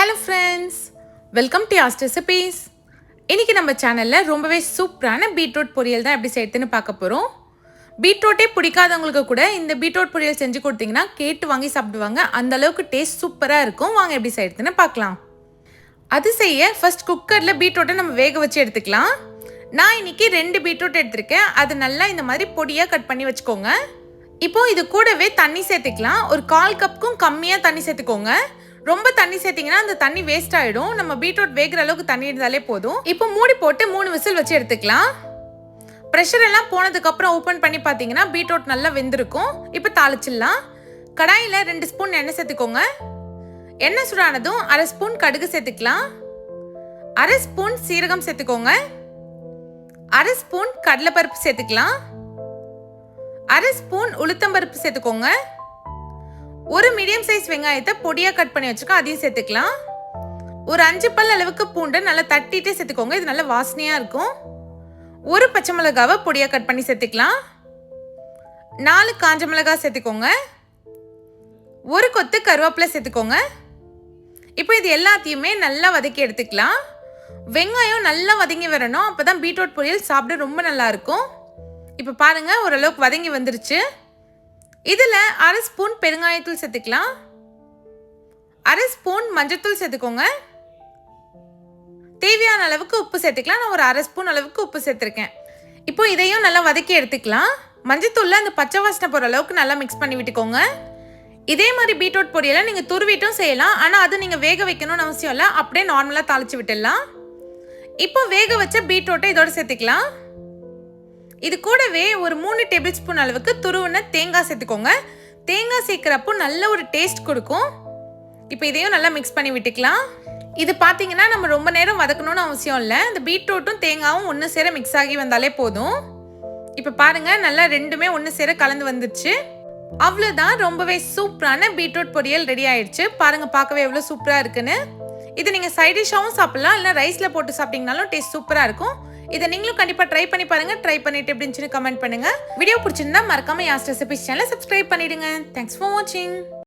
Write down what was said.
Hello friends welcome to ஆஸ்ட் recipes இன்றைக்கி நம்ம சேனலில் ரொம்பவே சூப்பரான பீட்ரூட் பொரியல் தான் எப்படி செய்யறதுன்னு பார்க்க போகிறோம் பீட்ரூட்டே பிடிக்காதவங்களுக்கு கூட இந்த பீட்ரூட் பொரியல் செஞ்சு கொடுத்தீங்கன்னா கேட்டு வாங்கி சாப்பிடுவாங்க. அந்த அளவுக்கு டேஸ்ட் சூப்பராக இருக்கும். வாங்க எப்படி செய்யறதுன்னு பார்க்கலாம். அது செய்ய ஃபர்ஸ்ட் குக்கரில் பீட்ரூட்டை நம்ம வேக வச்சு எடுத்துக்கலாம். நான் இன்னைக்கு ரெண்டு பீட்ரூட் எடுத்திருக்கேன். அது நல்லா இந்த மாதிரி பொடியாக கட் பண்ணி வச்சுக்கோங்க. இப்போ இது கூடவே தண்ணி சேர்த்துக்கலாம். ஒரு கால் கப்புக்கும் கம்மியாக தண்ணி சேர்த்துக்கோங்க. ரொம்ப தண்ணி சேர்த்தீங்கன்னா அந்த தண்ணி வேஸ்ட் ஆகிடும் நம்ம பீட்ரூட் வேகிற அளவுக்கு தண்ணி இருந்தாலே போதும். இப்போ மூடி போட்டு மூணு விசில் வச்சு எடுத்துக்கலாம். ப்ரெஷர் எல்லாம் போனதுக்கப்புறம் ஓப்பன் பண்ணி பார்த்தீங்கன்னா பீட்ரூட் நல்லா வெந்திருக்கும். இப்போ தாளிச்சிடலாம். கடாயில் ரெண்டு ஸ்பூன் எண்ணெய் சேர்த்துக்கோங்க. எண்ணெய் சுடானதும் அரை ஸ்பூன் கடுகு சேர்த்துக்கலாம். அரை ஸ்பூன் சீரகம் சேர்த்துக்கோங்க. அரை ஸ்பூன் கடலைப்பருப்பு சேர்த்துக்கலாம். அரை ஸ்பூன் உளுத்தம்பருப்பு சேர்த்துக்கோங்க. ஒரு மீடியம் சைஸ் வெங்காயத்தை பொடியாக கட் பண்ணி வச்சுக்கோ அதையும் சேர்த்துக்கலாம். ஒரு அஞ்சு பல் அளவுக்கு பூண்டை நல்லா தட்டிட்டு சேர்த்துக்கோங்க இது நல்லா வாசனையாக இருக்கும். ஒரு பச்சை மிளகாவை பொடியாக கட் பண்ணி சேர்த்துக்கலாம். நாலு காஞ்ச மிளகாய் சேர்த்துக்கோங்க. ஒரு கொத்து கருவேப்பிலை சேர்த்துக்கோங்க. இப்போ இது எல்லாத்தையுமே நல்லா வதக்கி எடுத்துக்கலாம். வெங்காயம் நல்லா வதங்கி வரணும் அப்போ தான் பீட்ரூட் பொரியல் சாப்பிட ரொம்ப நல்லாயிருக்கும் இப்போ பாருங்க ஓரளவுக்கு வதங்கி வந்துருச்சு. இதில் அரை ஸ்பூன் பெருங்காயத்தூள் சேர்த்துக்கலாம். அரை ஸ்பூன் மஞ்சத்தூள் சேர்த்துக்கோங்க. தேவையான அளவுக்கு உப்பு சேர்த்துக்கலாம். நான் ஒரு அரை ஸ்பூன் அளவுக்கு உப்பு சேர்த்துருக்கேன். இப்போ இதையும் நல்லா வதக்கி எடுத்துக்கலாம். மஞ்சத்தூளில் அந்த பச்சை வாசனை போகிற அளவுக்கு நல்லா மிக்ஸ் பண்ணி விட்டுக்கோங்க. இதே மாதிரி பீட்ரூட் பொரியலை நீங்கள் துருவிட்டும் செய்யலாம். ஆனால் அது நீங்கள் வேக வைக்கணும்னு அவசியம் இல்லை. அப்படியே நார்மலாக தாளிச்சு விட்டுடலாம். இப்போ வேக வச்ச பீட்ரூட்டை இதோட சேர்த்துக்கலாம். இது கூடவே ஒரு மூணு டேபிள் ஸ்பூன் அளவுக்கு துருவின தேங்காய் சேர்த்துக்கோங்க. தேங்காய் சேர்க்குறப்போ நல்ல ஒரு டேஸ்ட் கொடுக்கும். இப்போ இதையும் நல்லா மிக்ஸ் பண்ணி விட்டுக்கலாம். இது பார்த்தீங்கன்னா நம்ம ரொம்ப நேரம் வதக்கணும்னு அவசியம் இல்லை. இந்த பீட்ரூட்டும் தேங்காயும் ஒன்று சேர மிக்ஸ் ஆகி வந்தாலே போதும். இப்போ பாருங்கள் நல்லா ரெண்டுமே ஒன்று சேர கலந்து வந்துருச்சு. அவ்வளோதான் ரொம்பவே சூப்பரான பீட்ரூட் பொரியல் ரெடி ஆயிடுச்சு. பாருங்கள் பார்க்கவே எவ்வளோ சூப்பராக இருக்குன்னு. இது நீங்கள் சைட் டிஷ்ஷாகவும் சாப்பிடலாம் இல்லை ரைஸில் போட்டு சாப்பிட்டீங்கனாலும் டேஸ்ட் சூப்பராக இருக்கும். இதை நீங்களும் கண்டிப்பாக ட்ரை பண்ணி பாருங்க. ட்ரை பண்ணிட்டு எப்படின்னு சொல்லி கமெண்ட் பண்ணுங்க. வீடியோ பிடிச்சிருந்தா மறக்காம யாஸ்ட் ரெசிபிஸ் சேனலை சப்ஸ்கிரைப் பண்ணிடுங்க. தேங்க்ஸ் ஃபார் வாட்சிங்